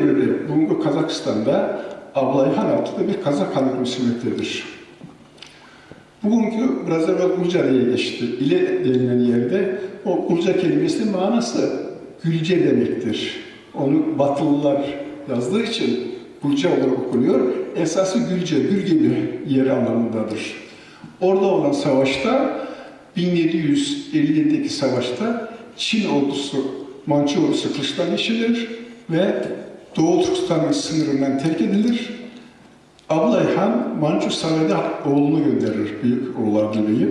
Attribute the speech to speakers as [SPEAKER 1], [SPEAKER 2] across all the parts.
[SPEAKER 1] Devrede bugünkü Kazakistan'da Ablayhan adlı bir Kazak hanı temsilmektedir. Bugünkü biraz evvel Gulca'ya geçti. İle denilen yerde o Gulca kelimesinin manası Gülce demektir. Onu Batılılar yazdığı için Gulca olarak okunuyor. Esası Gülce, Gül gibi yer anlamındadır. Orada olan savaşta 1757'deki savaşta Çin ordusu, Mançu ordusu kılıçtan geçirilir ve Doğu Türkistan'ın sınırından terk edilir. Ablay Han Mançu Saray'da oğlunu gönderir büyük oğullar gibi.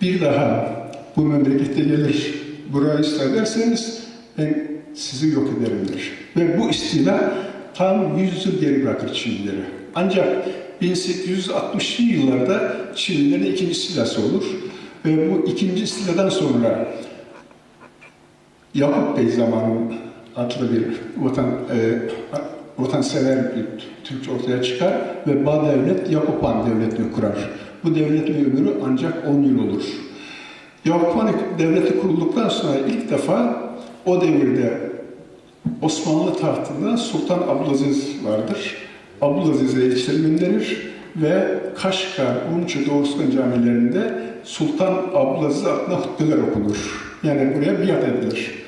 [SPEAKER 1] Bir daha bu memlekette gelir, burayı isterseniz ben sizi yok ederim der. Ve bu istila tam 100 yıl geri bırakır Çinlileri. Ancak 1860'lı yıllarda Çinlilerin ikinci istilası olur. Ve bu ikinci istiladan sonra Yakup Bey zamanı adlı bir vatan, e, vatansever bir Türkçe ortaya çıkar ve Bağ Devlet Yakup Han Devleti'ni kurar. Bu devletin ömrü ancak 10 yıl olur. Yakup Han Devleti kurulduktan sonra ilk defa o devirde Osmanlı tahtında Sultan Abdülaziz vardır. Abdülaziz'e elçileri gönderir ve Kaşgar, Unçu, Doğuskan camilerinde Sultan Abdülaziz adına hutbeler okunur. Yani buraya biat edilir.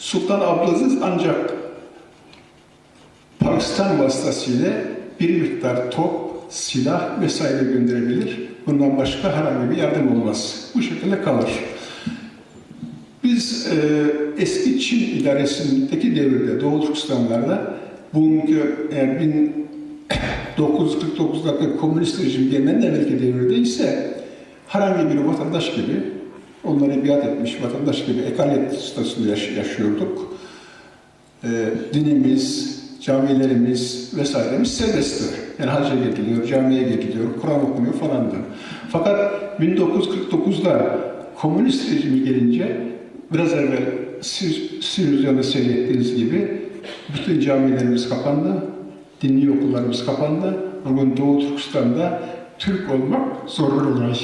[SPEAKER 1] Sultan Abdülaziz ancak Pakistan vasıtasıyla bir miktar top, silah vesaire gönderebilir. Bundan başka herhangi bir yardım olmaz. Bu şekilde kalır. Biz e, eski Çin idaresindeki devirde Doğu Türkistanlarda bugünkü eğer 1949'daki komünist rejim gelmeden evvelki devirde ise herhangi bir vatandaş gibi onlara biat etmiş vatandaş gibi ekalet statüsünde yaş- yaşıyorduk. E, dinimiz, camilerimiz vesairemiz serbestti. Yani hacca gidiliyor, camiye gidiliyor, Kur'an okunuyor falan da. Fakat 1949'da komünist rejimi gelince biraz evvel siz televizyonda seyrettiğiniz gibi bütün camilerimiz kapandı, dinli okullarımız kapandı. Bugün Doğu Türkistan'da Türk olmak zor bir olay.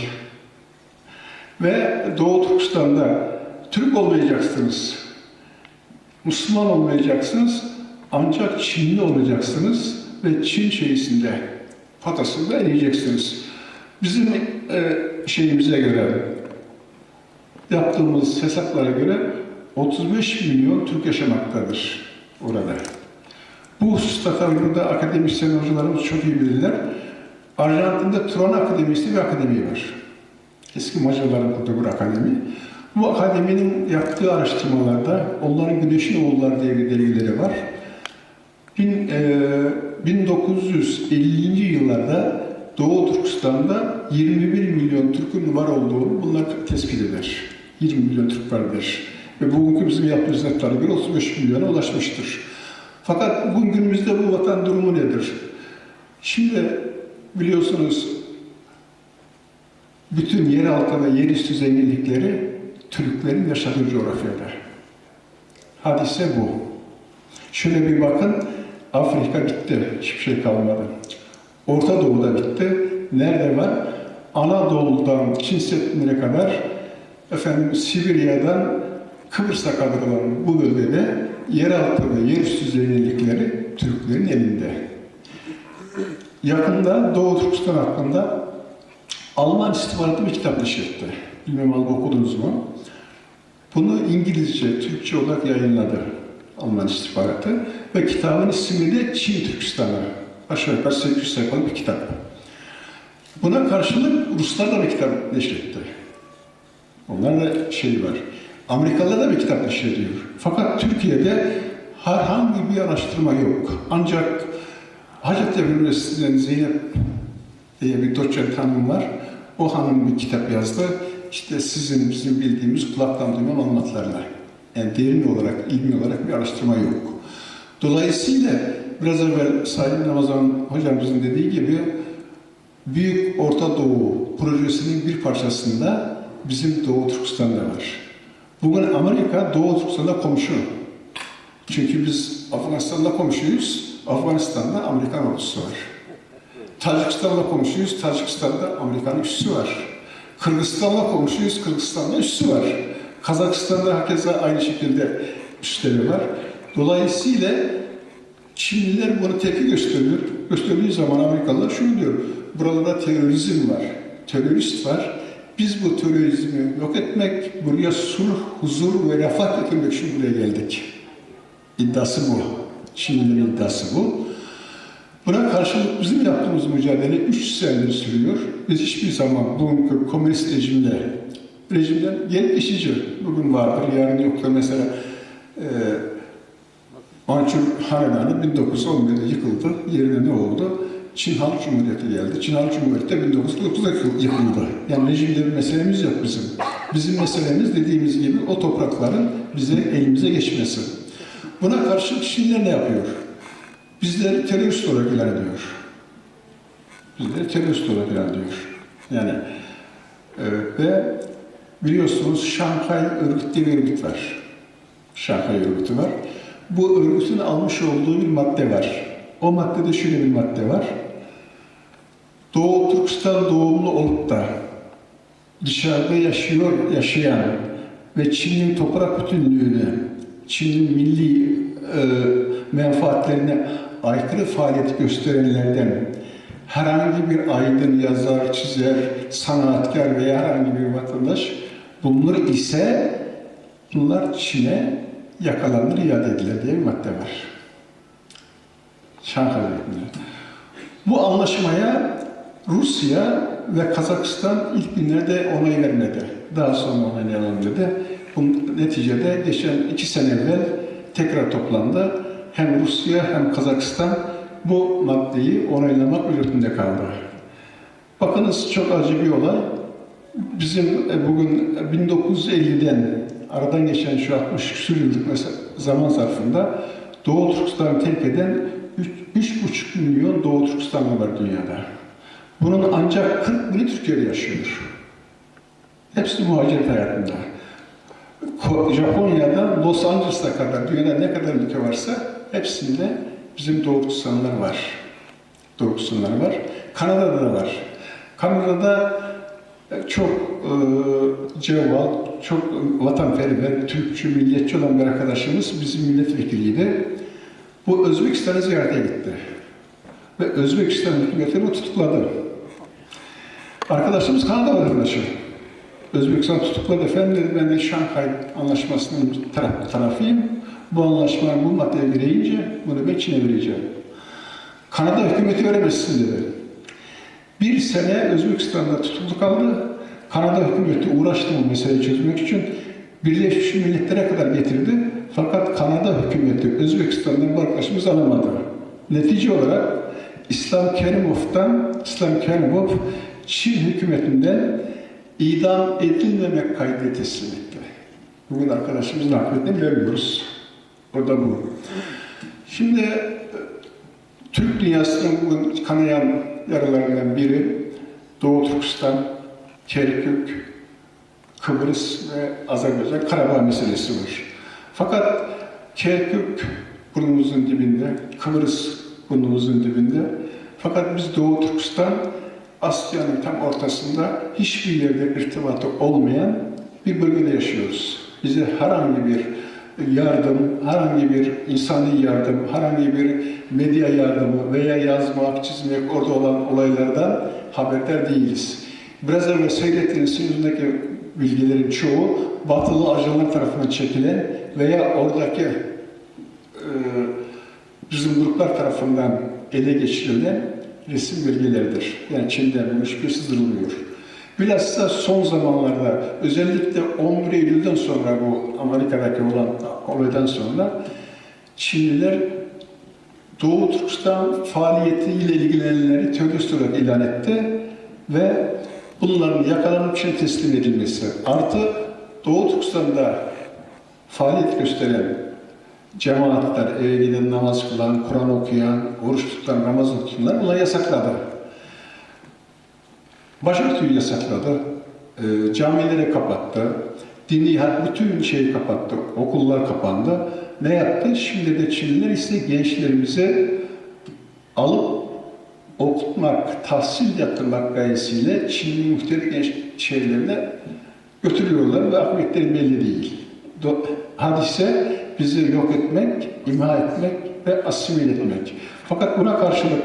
[SPEAKER 1] Ve Doğu Türkistan'da Türk olmayacaksınız, Müslüman olmayacaksınız, ancak Çinli olacaksınız ve Çin şeysinde, patasında ineceksiniz. Bizim e, şeyimize göre, yaptığımız hesaplara göre 35 milyon Türk yaşamaktadır orada. Bu hususta tabii burada akademisyen hocalarımız çok iyi bilirler. Arjantin'de Tron Akademisi bir akademi var. Eski Macarların bir akademi. Bu akademinin yaptığı araştırmalarda onların Güneşin Oğulları diye bir dergileri var. Bin, e, 1950'li yıllarda Doğu Türkistan'da 21 milyon Türk'ün var olduğunu bunlar tespit eder. 20 milyon Türk vardır. Ve bugünkü bizim yaptığımız netlara göre 35 milyona ulaşmıştır. Fakat bugün günümüzde bu vatan durumu nedir? Şimdi biliyorsunuz bütün yer altı ve yer üstü zenginlikleri Türklerin yaşadığı coğrafyada. Hadise bu. Şöyle bir bakın, Afrika bitti, hiçbir şey kalmadı. Orta Doğu'da bitti. Nerede var? Anadolu'dan Çin Seddi'ne kadar, efendim Sibirya'dan Kıbrıs'a kadar olan bu bölgede yeraltı ve yerüstü zenginlikleri Türklerin elinde. Yakında Doğu Türkistan hakkında Alman istihbaratı bir kitap neşretti. Bilmem alıp okudunuz mu? Bunu İngilizce, Türkçe olarak yayınladı Alman istihbaratı ve kitabın ismi de Çin Türkistanı. Aşağı yukarı 800 sayfalık bir kitap. Buna karşılık Ruslar da bir kitap neşretti. Onlar da şey var. Amerikalılar da bir kitap neşrediyor. Fakat Türkiye'de herhangi bir araştırma yok. Ancak Hacettepe Üniversitesi'nden Zeynep diye bir doçent hanım var. O hanım bir kitap yazdı. İşte sizin bizim bildiğimiz kulaktan duyma malumatlarla. Yani derin olarak, ilmi olarak bir araştırma yok. Dolayısıyla biraz evvel Sayın Ramazan hocamızın dediği gibi Büyük Orta Doğu projesinin bir parçasında bizim Doğu Türkistan'da var. Bugün Amerika Doğu Türkistan'da komşu. Çünkü biz Afganistan'da komşuyuz. Afganistan'da Amerikan ordusu var. Tacikistan'la komşuyuz. Tacikistan'da Amerikan üssü var. Kırgızistan'la komşuyuz. Kırgızistan'da üssü var. Kazakistan'da herkese aynı şekilde üsleri var. Dolayısıyla Çinliler bunu tepki gösteriyor. Gösterdiği zaman Amerikalılar şunu diyor. Buralarda terörizm var, terörist var. Biz bu terörizmi yok etmek, buraya sulh, huzur ve refah getirmek için buraya geldik. İddiası bu. Çinlilerin iddiası bu. Buna karşılık bizim yaptığımız mücadele 3 senedir sürüyor. Biz hiçbir zaman bugünkü komünist rejimle, rejimden gelip geçici. Bugün vardır, yarın yoktur. Mesela e, Mançur Hanedanı 1911'de yıkıldı. Yerine ne oldu? Çin Halk Cumhuriyeti geldi. Çin Halk Cumhuriyeti de 1949'da yıkıldı. Yani rejimde bir meselemiz yok bizim. Bizim meselemiz dediğimiz gibi o toprakların bize elimize geçmesi. Buna karşı Çinliler ne yapıyor? Bizleri terörist olarak ilan ediyor. Bizleri terörist olarak ilan ediyor. Yani e, ve biliyorsunuz Şanghay Örgütü diye bir örgüt var. Şanghay Örgütü var. Bu örgütün almış olduğu bir madde var. O maddede şöyle bir madde var. Doğu Türkistan doğumlu olup da dışarıda yaşıyor, yaşayan ve Çin'in toprak bütünlüğünü, Çin'in milli e, menfaatlerine aykırı faaliyet gösterenlerden herhangi bir aydın, yazar, çizer, sanatkar veya herhangi bir vatandaş bulunur ise bunlar Çin'e yakalanır, iade edilir diye bir madde var. Örgütü'nde. Bu anlaşmaya Rusya ve Kazakistan ilk günlerde onay vermedi. Daha sonra onaylayalım dedi. Bunun neticede geçen iki sene evvel tekrar toplandı. Hem Rusya hem Kazakistan bu maddeyi onaylamak mecburiyetinde kaldı. Bakınız çok acı bir olay. Bizim e, bugün 1950'den aradan geçen şu 60 küsur yıllık zaman zarfında Doğu Türkistan'ı terk eden 3,5 milyon Doğu Türkistanlı var dünyada. Bunun ancak 40 bini Türkiye'de yaşıyor. Hepsi muhaciret hayatında. Japonya'dan Los Angeles'a kadar dünyada ne kadar ülke varsa hepsinde bizim Doğu Türkistanlılar var. Doğu Türkistanlılar var. Kanada'da da var. Kanada'da e, çok e, cevval, çok vatanperver, Türkçü, milliyetçi olan bir arkadaşımız bizim milletvekiliydi. Bu Özbekistan'ı ziyarete gitti. Ve Özbekistan hükümeti bunu tutukladı. Arkadaşımız Kanada vatandaşı. Özbekistan tutukladı. Efendim dedi ben de Şanghay Anlaşması'nın taraf, tarafıyım. Bu anlaşma bu maddeye gireyince bunu ben Çin'e vereceğim. Kanada hükümeti veremezsin dedi. Bir sene Özbekistan'da tutuklu kaldı. Kanada hükümeti uğraştı bu meseleyi çözmek için. Birleşmiş Milletler'e kadar getirdi. Fakat Kanada hükümeti Özbekistan'dan bu arkadaşımızı alamadı. Netice olarak İslam Kerimov'dan, İslam Kerimov Çin hükümetinden idam edilmemek kaydıyla teslim etti. Bugün arkadaşımızın akıbetini görüyoruz. O da bu. Şimdi e, Türk dünyasının bugün kanayan yaralarından biri Doğu Türkistan, Kerkük, Kıbrıs ve Azerbaycan Karabağ meselesi var. Fakat Kerkük burnumuzun dibinde, Kıbrıs burnumuzun dibinde. Fakat biz Doğu Türkistan Asya'nın tam ortasında hiçbir yerde irtibatı olmayan bir bölgede yaşıyoruz. Bize herhangi bir yardım, herhangi bir insani yardım, herhangi bir medya yardımı veya yazmak, çizmek, orada olan olaylardan haberdar değiliz. Biraz evvel seyrettiğiniz yüzündeki bilgilerin çoğu batılı ajanlar tarafından çekilen veya oradaki e, bizim gruplar tarafından ele geçirilen resim belgeleridir. Yani Çin'den hiçbir sızdırılmıyor. Bilhassa son zamanlarda özellikle 11 Eylül'den sonra bu Amerika'daki olan olaydan sonra Çinliler Doğu Türkistan faaliyetiyle ilgilenenleri terörist olarak ilan etti ve bunların yakalanıp Çin'e teslim edilmesi artı Doğu Türkistan'da faaliyet gösteren cemaatler, eve giden namaz kılan, Kur'an okuyan, oruç tutan, Ramazan tutanlar bunları yasakladı. Başörtüyü yasakladı, e, camileri kapattı, dini bütün şeyi kapattı, okullar kapandı. Ne yaptı? Şimdi de Çinliler ise gençlerimize alıp okutmak, tahsil yaptırmak gayesiyle Çinli muhtelif genç şehirlerine götürüyorlar ve akıbetleri belli değil. Hadise bizi yok etmek, imha etmek ve asimile etmek. Fakat buna karşılık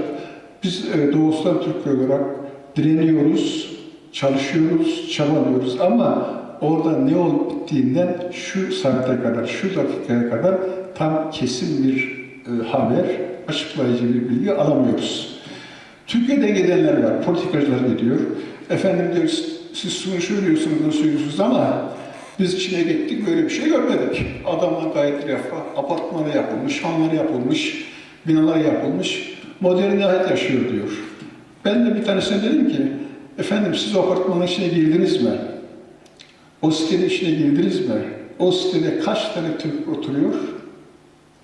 [SPEAKER 1] biz e, Doğustan Türkler olarak direniyoruz, çalışıyoruz, çabalıyoruz ama orada ne olup bittiğinden şu saate kadar, şu dakikaya kadar tam kesin bir e, haber, açıklayıcı bir bilgi alamıyoruz. Türkiye'den gidenler var, politikacılar gidiyor. Efendim diyor, siz şunu söylüyorsunuz, bunu söylüyorsunuz ama biz Çin'e gittik, böyle bir şey görmedik. Adamlar gayet refah, apartmanı yapılmış, hanları yapılmış, binalar yapılmış, modern hayat yaşıyor diyor. Ben de bir tanesine dedim ki, efendim siz o apartmanın içine girdiniz mi? O sitenin içine girdiniz mi? O sitede kaç tane Türk oturuyor?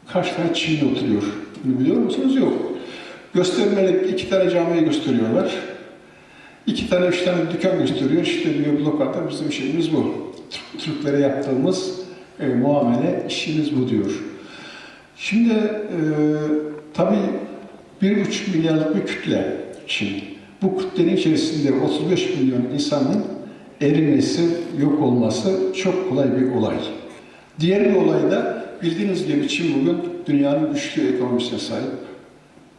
[SPEAKER 1] Kaç tane Çinli oturuyor? Bunu biliyor musunuz? Yok. Göstermelik iki tane camiye gösteriyorlar. İki tane, üç tane dükkan gösteriyor. İşte diyor lokanta bizim şeyimiz bu. Türk- Türklere yaptığımız e, muamele işimiz bu diyor. Şimdi e, tabii bir buçuk milyarlık bir kütle Çin. Bu kütlenin içerisinde 35 milyon insanın erimesi, yok olması çok kolay bir olay. Diğer bir olay da bildiğiniz gibi Çin bugün dünyanın güçlü ekonomisine sahip.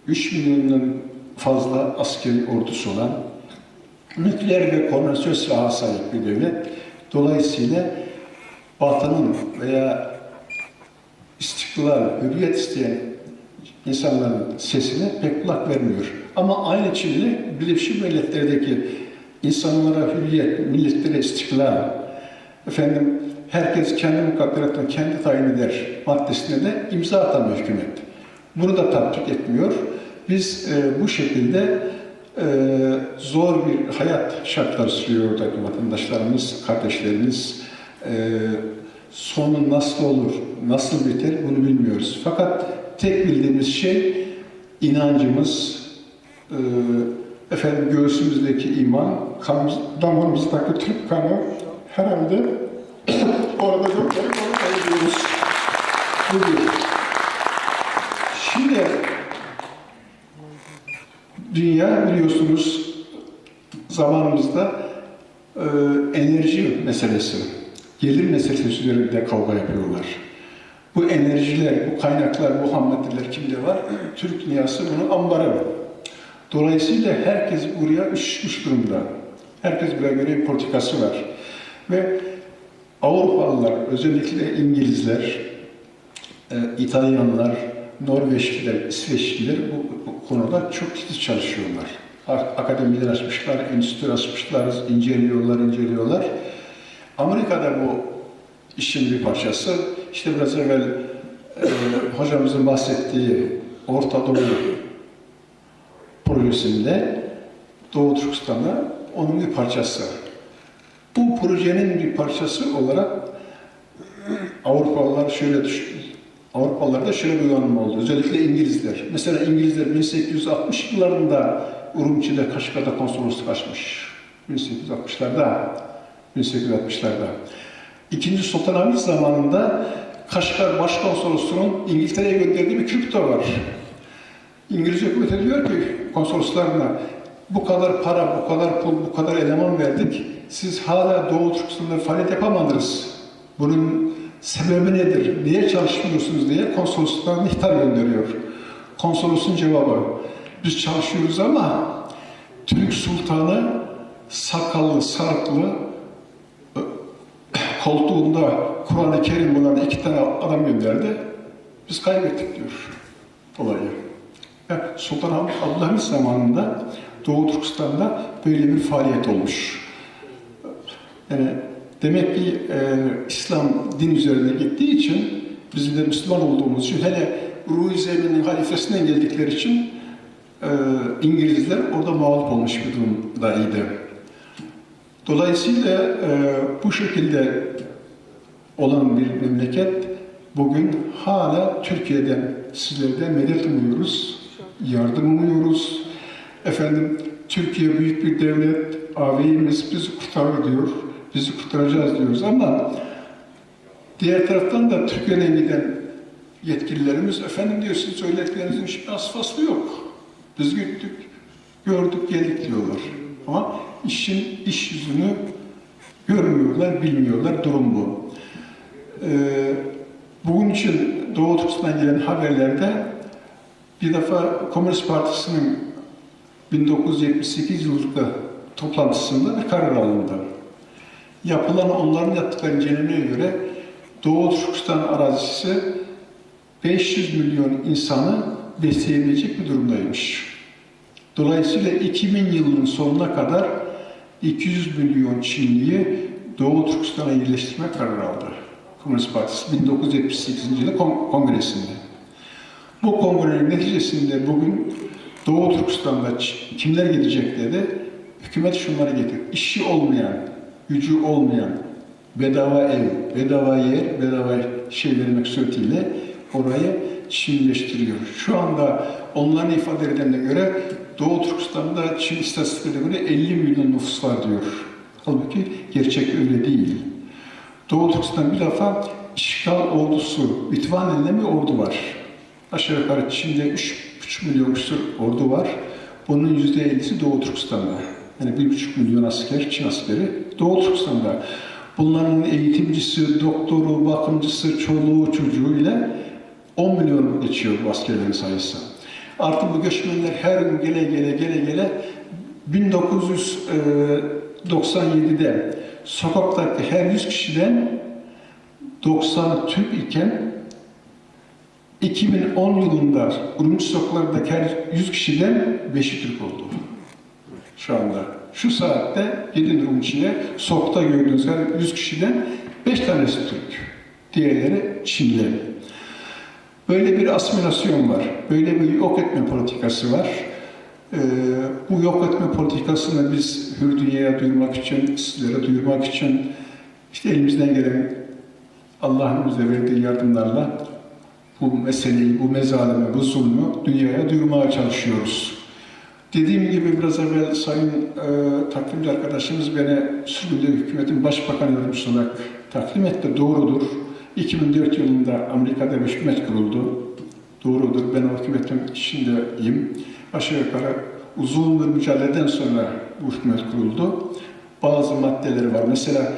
[SPEAKER 1] 3 milyondan fazla askeri ordusu olan, nükleer ve konvansiyonel silaha sahip bir devlet. Dolayısıyla Batı'nın veya istiklal, hürriyet isteyen insanların sesine pek kulak vermiyor. Ama aynı Çinli Birleşmiş Milletler'deki insanlara hürriyet, milletlere istiklal, efendim herkes kendi mukadderatını kendi tayin eder maddesine de imza atamıyor hükümet. Bunu da tatbik etmiyor. Biz e, bu şekilde e, zor bir hayat şartları sürüyor oradaki vatandaşlarımız, kardeşlerimiz. E, sonu nasıl olur, nasıl biter bunu bilmiyoruz. Fakat tek bildiğimiz şey inancımız, e, efendim göğsümüzdeki iman, kanımız, damarımızdaki Türk kanı herhalde orada gökleri kontrol ediyoruz. Bu bir. Şimdi dünya biliyorsunuz zamanımızda e, enerji meselesi, gelir meselesi üzerinde kavga yapıyorlar. Bu enerjiler, bu kaynaklar, bu ham maddeler kimde var? Türk dünyası bunun ambarı. Dolayısıyla herkes buraya üşüşmüş durumda. Herkes buraya göre bir politikası var. Ve Avrupalılar, özellikle İngilizler, e, İtalyanlar, Norveçliler, İsveçliler bu, bu konuda çok ciddi çalışıyorlar. Akademiler açmışlar, enstitü açmışlar, inceliyorlar, inceliyorlar. Amerika'da bu işin bir parçası. İşte biraz evvel e, hocamızın bahsettiği Orta Doğu projesinde Doğu Türkistan'da onun bir parçası. Bu projenin bir parçası olarak Avrupalılar şöyle düş Avrupalılarda şöyle bir uyanma oldu. Özellikle İngilizler. Mesela İngilizler 1860 yıllarında Urumçi'de Kaşgar'da konsolosluk açmış. 1860'larda. 1860'larda. İkinci Sultanahmet zamanında Kaşgar Başkonsolosluğu'nun İngiltere'ye gönderdiği bir kripto var. İngiliz hükümeti diyor ki konsoloslarına bu kadar para, bu kadar pul, bu kadar eleman verdik. Siz hala Doğu Türkistan'da faaliyet yapamadınız. Bunun sebebi nedir? Niye çalışmıyorsunuz diye konsolosluklarına ihtar gönderiyor. Konsolosun cevabı, biz çalışıyoruz ama Türk Sultanı sakallı, sarıklı, koltuğunda Kur'an-ı Kerim bulan iki tane adam gönderdi. Biz kaybettik diyor olayı. Ve Sultan Abdülhamit zamanında Doğu Türkistan'da böyle bir faaliyet olmuş. Yani demek ki e, İslam din üzerine gittiği için bizim de Müslüman olduğumuz için hele Ruhi Zemin'in halifesinden geldikleri için e, İngilizler orada mağlup olmuş bir durumdaydı. Dolayısıyla e, bu şekilde olan bir memleket bugün hala Türkiye'den sizlerden medet umuyoruz, yardım umuyoruz. Efendim Türkiye büyük bir devlet, ağabeyimiz bizi kurtarır diyor, bizi kurtaracağız diyoruz ama diğer taraftan da Türkiye'den giden yetkililerimiz efendim diyor sizin söylediklerinizin hiçbir asfası yok. Biz gittik, gördük, geldik diyorlar. Ama işin iş yüzünü görmüyorlar, bilmiyorlar. Durum bu. Ee, bugün için Doğu Türkistan'dan gelen haberlerde Bir defa Komünist Partisi'nin 1978 yıllık toplantısında bir karar alındı. Yapılan onların yaptıkları incelemeye göre Doğu Türkistan arazisi 500 milyon insanı besleyebilecek bir durumdaymış. Dolayısıyla 2000 yılının sonuna kadar 200 milyon Çinliyi Doğu Türkistan'a yerleştirme kararı aldı. Komünist Partisi 1978. yılı kon- kongresinde. Bu kongrenin neticesinde bugün Doğu Türkistan'da kimler gidecek dedi. Hükümet şunları getir. İşi olmayan, gücü olmayan, bedava ev, bedava yer, bedava şey vermek suretiyle orayı Çinleştiriyor. Şu anda onların ifadelerine göre Doğu Türkistan'da Çin istatistiklerine göre 50 milyon nüfus var diyor. Halbuki gerçek öyle değil. Doğu Türkistan bir defa işgal ordusu, Litvan elinde bir ordu var. Aşağı yukarı Çin'de 3,5 milyon küsur ordu var. Bunun %50'si Doğu Türkistan'da. Yani 1,5 milyon asker, Çin askeri Doğu Türkistan'da. Bunların eğitimcisi, doktoru, bakımcısı, çoluğu, çocuğu ile 10 milyon geçiyor bu askerlerin sayısı. Artık bu göçmenler her gün gele gele gele gele 1997'de sokaktaki her 100 kişiden 90 Türk iken 2010 yılında Urumçi sokaklardaki her 100 kişiden 5'i Türk oldu. Şu anda. Şu saatte gidin Urumçi'ye sokakta gördüğünüz her 100 kişiden 5 tanesi Türk. Diğerleri Çinli. Böyle bir asimilasyon var. Böyle bir yok etme politikası var. Ee, bu yok etme politikasını biz hür dünyaya duyurmak için, sizlere duyurmak için işte elimizden gelen Allah'ın bize verdiği yardımlarla bu meseleyi, bu mezalimi, bu zulmü dünyaya duyurmaya çalışıyoruz. Dediğim gibi biraz evvel Sayın e, takvimci arkadaşımız beni sürgünde hükümetin başbakan yardımcısı olarak takdim etti. Doğrudur. 2004 yılında Amerika'da bir hükümet kuruldu. Doğrudur. Ben o hükümetin içindeyim. Aşağı yukarı uzun bir mücadeleden sonra bu hükümet kuruldu. Bazı maddeleri var. Mesela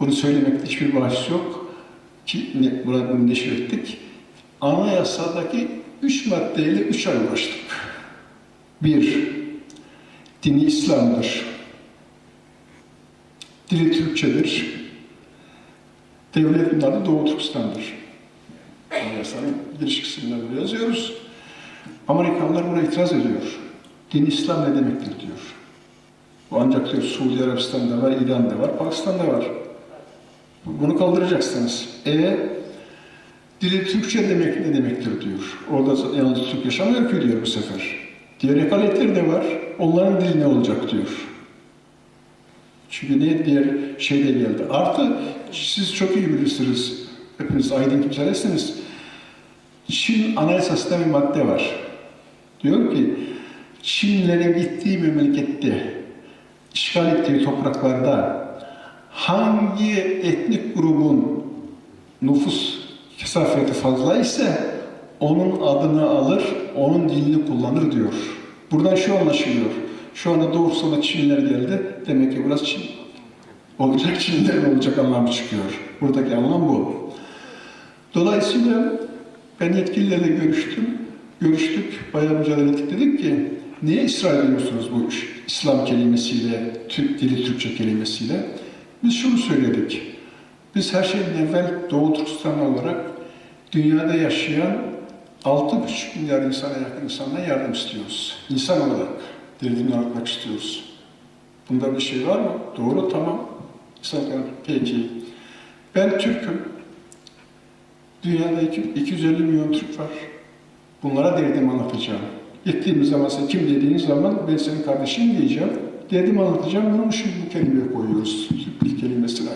[SPEAKER 1] bunu söylemekte hiçbir bahis yok. Ki ne, bunu neşir ettik. Anayasadaki üç maddeyle üç ay uğraştık. Bir, dini İslam'dır. Dili Türkçedir. Devletin adı Doğu Türkistan'dır. Anayasanın giriş kısmında böyle yazıyoruz. Amerikanlar buna itiraz ediyor. Din İslam ne demektir diyor. Bu ancak diyor Suudi Arabistan'da var, İran'da var, Pakistan'da var. Bunu kaldıracaksınız. E dili Türkçe demek ne demektir diyor. Orada yalnız Türk yaşamıyor ki diyor bu sefer. Diğer eyaletler de var. Onların dili ne olacak diyor. Çünkü ne diğer şeyde geldi. Artı siz çok iyi bilirsiniz. Hepiniz aydın kimselersiniz. Çin anayasasında bir madde var. Diyor ki Çinlilerin gittiği memlekette işgal ettiği topraklarda hangi etnik grubun nüfus kesafeti fazla ise onun adını alır, onun dilini kullanır diyor. Buradan şu anlaşılıyor. Şu anda doğrusuna Çinliler geldi. Demek ki burası Çin. Olacak Çinliler olacak anlamı çıkıyor. Buradaki anlam bu. Dolayısıyla ben yetkililerle görüştüm. Görüştük, bayağı mücadele ettik. Dedik ki niye ısrar ediyorsunuz bu İslam kelimesiyle, Türk dili Türkçe kelimesiyle? Biz şunu söyledik. Biz her şeyden evvel Doğu Türkistan olarak dünyada yaşayan 6,5 milyar insana yakın insandan yardım istiyoruz. İnsan olarak derdini anlatmak istiyoruz. Bunda bir şey var mı? Doğru, tamam. İnsan peki. Ben Türk'üm. Dünyada iki- 250 milyon Türk var. Bunlara derdimi anlatacağım. Gittiğimiz zaman sen kim dediğiniz zaman ben senin kardeşin diyeceğim. Derdimi anlatacağım. Bunu bu kelimeye koyuyoruz. Türklük kelimesine.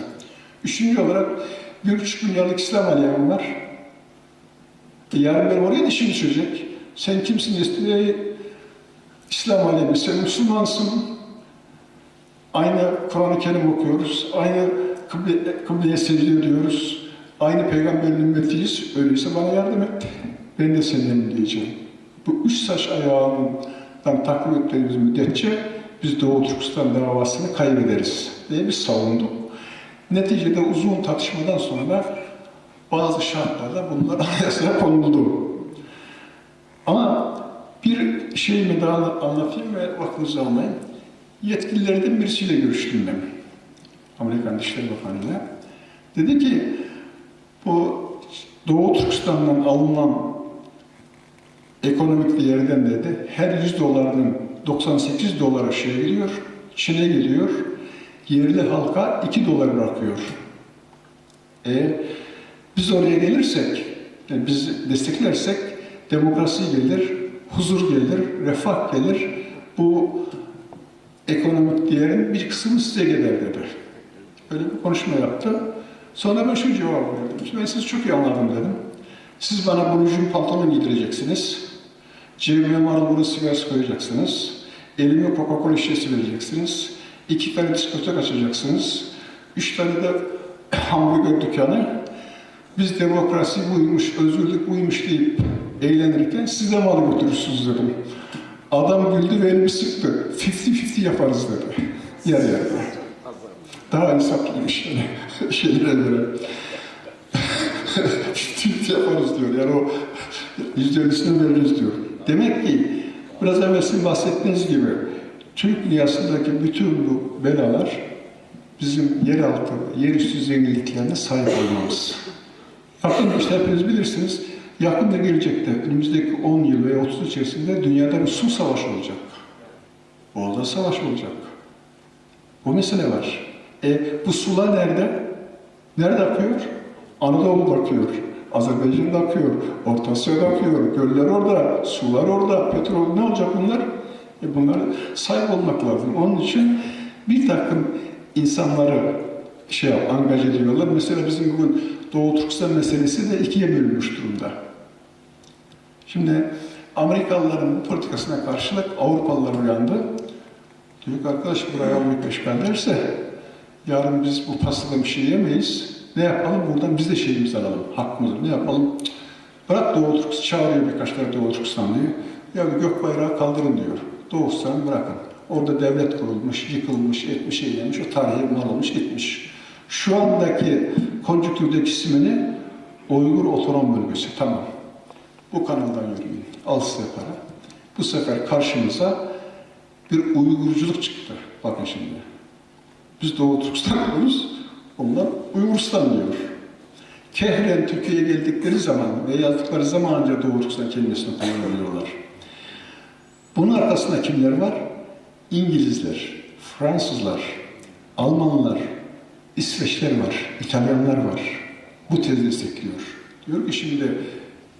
[SPEAKER 1] Üçüncü olarak bir buçuk milyarlık İslam alemi var. E yarın benim oraya dişim düşecek. Sen kimsin istediği İslam alemi, sen Müslümansın. Aynı Kur'an-ı Kerim okuyoruz, aynı kıble, kıbleye secde ediyoruz, aynı peygamberin ümmetiyiz. Öyleyse bana yardım et. Ben de seninle diyeceğim. Bu üç saç ayağından takip ettiğimiz müddetçe biz Doğu Türkistan davasını kaybederiz diye biz savunduk. Neticede uzun tartışmadan sonra bazı şartlarda bunlar anayasaya konuldu. Ama şeyimi daha anlatayım ve vaktinizi almayın. Yetkililerden birisiyle görüştüm ben. Amerikan Dışişleri Bakanı'yla. Dedi ki bu Doğu Türkistan'dan alınan ekonomik değerden dedi her 100 dolardan 98 dolar aşağıya gidiyor. Çin'e gidiyor. Yerli halka 2 dolar bırakıyor. E, biz oraya gelirsek, yani biz desteklersek demokrasi gelir, huzur gelir, refah gelir. Bu ekonomik değerin bir kısmı size gider dedi. Öyle bir konuşma yaptı. Sonra ben şu cevap verdim. Ben sizi çok iyi anladım dedim. Siz bana bulucun pantolon giydireceksiniz. Cebime Marlboro sigarası koyacaksınız. Elime Coca-Cola şişesi vereceksiniz. İki tane diskotek açacaksınız. Üç tane de hamburger dükkanı. Biz demokrasi buymuş, özgürlük buymuş deyip eğlenirken siz de malı götürürsünüz dedim. Adam güldü ve elimi sıktı. 50-50 yaparız dedi. Yarı yarı. Daha hesaplıymış yani şeylere göre. 50-50 yaparız diyor. Yani o yüzdelisini veririz diyor. Demek ki biraz evvel sizin bahsettiğiniz gibi Türk dünyasındaki bütün bu belalar bizim yeraltı, yerüstü zenginliklerine sahip olmamız. Bakın işte hepiniz bilirsiniz, yakında gelecekte, önümüzdeki 10 yıl veya 30 içerisinde dünyada bir su savaşı olacak. Orada savaş olacak. Bu mesele var. E, bu sular nerede? Nerede akıyor? Anadolu'da akıyor. Azerbaycan'da akıyor. Orta Asya'da akıyor. Göller orada, sular orada, petrol ne olacak bunlar? E bunlara sahip olmak lazım. Onun için bir takım insanları şey yap, angaj ediyorlar. Mesela bizim bugün Doğu Türkistan meselesi de ikiye bölünmüş durumda. Şimdi Amerikalıların politikasına karşılık Avrupalılar uyandı. Diyor ki arkadaş buraya Amerika işgal ederse yarın biz bu pastada bir şey yemeyiz. Ne yapalım? Buradan biz de şeyimizi alalım. Hakkımızı. Ne yapalım? Bırak Doğu Türkistan, çağırıyor birkaç tane Doğu Türkistanlıyı. Ya gök bayrağı kaldırın diyor. Doğu Türkistan'ı bırakın. Orada devlet kurulmuş, yıkılmış, etmiş, eylemiş, o tarihe mal olmuş, gitmiş. Şu andaki konjüktürdeki ismini Uygur Otonom Bölgesi. Tamam. Bu kanaldan yürüyün. Al size para. Bu sefer karşımıza bir Uygurculuk çıktı. Bakın şimdi. Biz Doğu Türkistan diyoruz. Onlar Uyguristan diyor. Kehren Türkiye'ye geldikleri zaman ve yazdıkları zamanca Doğu Türkistan kelimesini kullanıyorlar. Bunun arkasında kimler var? İngilizler, Fransızlar, Almanlar, İsveçler var, İtalyanlar var. Bu tezi destekliyor. Diyor ki şimdi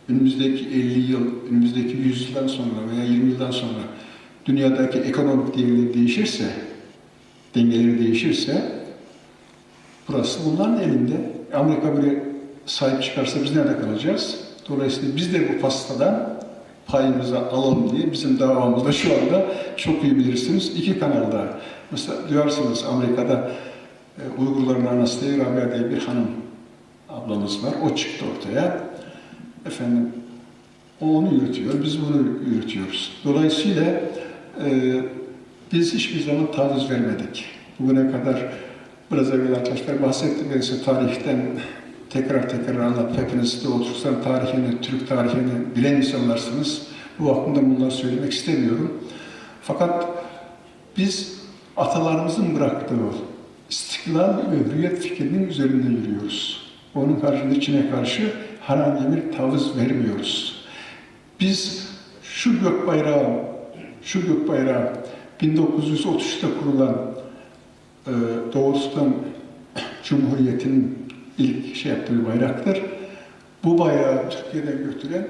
[SPEAKER 1] önümüzdeki 50 yıl, önümüzdeki 100 yıldan sonra veya 20 yıldan sonra dünyadaki ekonomik değerleri değişirse, dengeleri değişirse burası bunların elinde. Amerika böyle sahip çıkarsa biz nerede kalacağız? Dolayısıyla biz de bu pastadan payımızı alalım diye bizim davamızda şu anda çok iyi bilirsiniz iki kanalda. Mesela duyarsınız Amerika'da e, Uygurların anası Rabia diye bir hanım ablamız var. O çıktı ortaya. Efendim o onu yürütüyor, biz bunu yürütüyoruz. Dolayısıyla e, biz hiçbir zaman taviz vermedik. Bugüne kadar biraz evvel arkadaşlar bahsetti. Size tarihten tekrar tekrar anlat. Hepiniz de otursan tarihini, Türk tarihini bilen insanlarsınız. Bu bakımdan bunları söylemek istemiyorum. Fakat biz atalarımızın bıraktığı istiklal ve hürriyet fikrinin üzerinden yürüyoruz. Onun karşında Çin'e karşı herhangi bir taviz vermiyoruz. Biz şu gök bayrağı, şu gök bayrağı 1933'te kurulan e, Doğu Sudan Cumhuriyeti'nin ilk şey yaptığı bayraktır. Bu bayrağı Türkiye'den götüren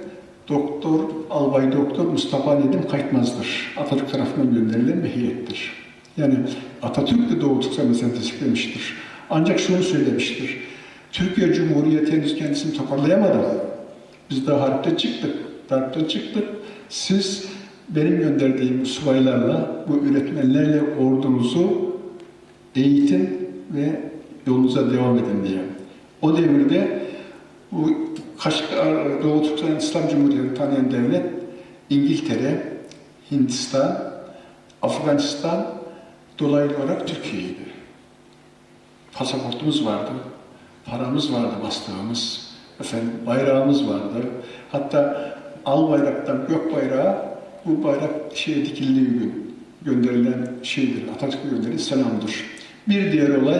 [SPEAKER 1] Doktor, Albay Doktor Mustafa Nedim Kaytmaz'dır. Atatürk tarafından gönderilen bir heyettir. Yani Atatürk de Doğu meselesini desteklemiştir. Ancak şunu söylemiştir. Türkiye Cumhuriyeti henüz kendisini toparlayamadı. Biz daha harpten çıktık. Harpten çıktık. Siz benim gönderdiğim subaylarla, bu üretmenlerle ordunuzu eğitin ve yolunuza devam edin diye. O devirde bu Doğu Türkistan İslam Cumhuriyeti'ni tanıyan devlet İngiltere, Hindistan, Afganistan dolaylı olarak Türkiye'ydi. Pasaportumuz vardı, paramız vardı bastığımız, efendim bayrağımız vardı. Hatta al bayraktan gök bayrağı bu bayrak şeye dikildiği gün gönderilen şeydir, Atatürk'e gönderilen selamdır. Bir diğer olay,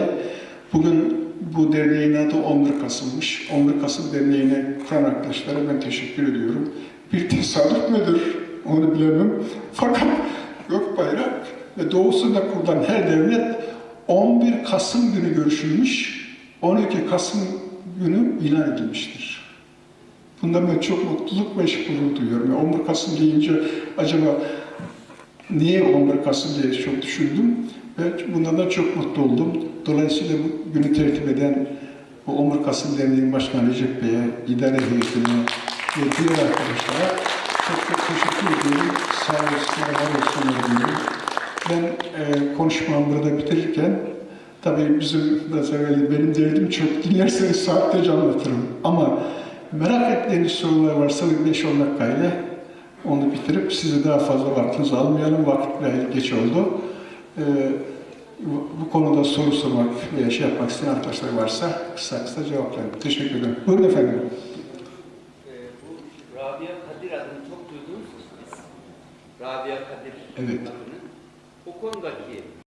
[SPEAKER 1] bugün bu derneğin adı 11 Kasım'mış. 11 Kasım Derneği'ne kuran arkadaşlara ben teşekkür ediyorum. Bir tesadüf müdür onu bilemem. Fakat gök bayrak ve doğusunda kurulan her devlet 11 Kasım günü görüşülmüş, 12 Kasım günü ilan edilmiştir. Bundan ben çok mutluluk ve gurur duyuyorum. Yani 11 Kasım deyince acaba niye 11 Kasım diye çok düşündüm ve bundan da çok mutlu oldum. Dolayısıyla bu günü tertip eden bu 11 Kasım Derneği'nin Başkanı Recep Bey'e, idare heyetine ve diğer arkadaşlara çok çok teşekkür ediyorum. Sağ olsunlar, var olsunlar diyorum. Ben e, konuşmamı burada bitirirken tabii bizim evvel benim derdim çok dinlerseniz saatlerce anlatırım. Ama merak ettiğiniz sorular varsa 5-10 dakikayla onu bitirip sizi daha fazla vaktinizi almayalım. Vakit geç oldu. Ee, bu, konuda soru sormak veya şey yapmak isteyen arkadaşlar varsa kısa kısa cevaplayın. Teşekkür ederim. Buyurun efendim.
[SPEAKER 2] Bu Rabia Kadir adını çok duydunuz mu? Rabia Kadir
[SPEAKER 1] Evet.
[SPEAKER 2] Adını. O konudaki